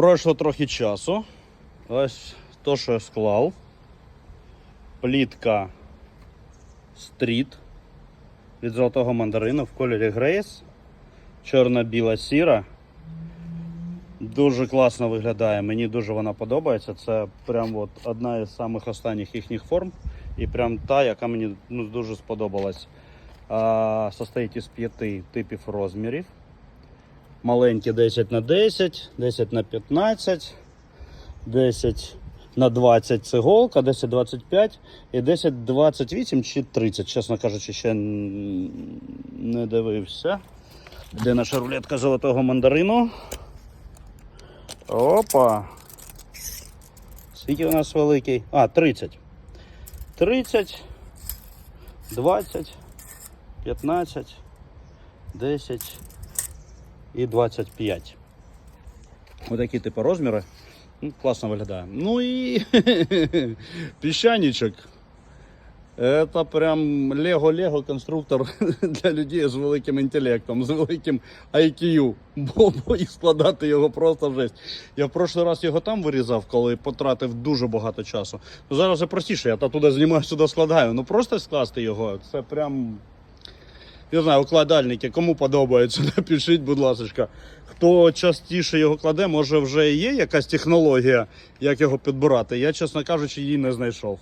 Пройшло трохи часу. Ось то, що я склав. Плітка стріт від золотого мандарину в кольорі Грейс. Чорна-біла сіра. Дуже класно виглядає. Мені дуже вона подобається. Це прям от одна із самих останніх їхніх форм. І прям та, яка мені ну, дуже сподобалась. А, состоїть із п'яти типів розмірів. Маленькі 10 на 10, 10 на 15, 10 на 20 це голка, 10 25 і 10 28 чи 30. Чесно кажучи, ще не дивився. Де наша рулетка золотого мандарину? Опа. Скільки у нас великий? А, 30. 30, 20, 15, 10 і 25. Отакі типу розміри. Ну, Класно виглядає. Ну і піщаничок. Это прям Лего-Лего конструктор для людей з великим інтелектом, з великим IQ. Бо, бо і складати його просто жесть. Я в прошлий раз його там вирізав, коли потратив дуже багато часу. Ну, зараз вже простіше, я туди знімаю, сюди складаю. Ну просто скласти його, це прям. Я знаю, укладальники, кому подобається, напишіть, будь ласка. Хто частіше його кладе, може вже є якась технологія, як його підбирати. Я, чесно кажучи, її не знайшов.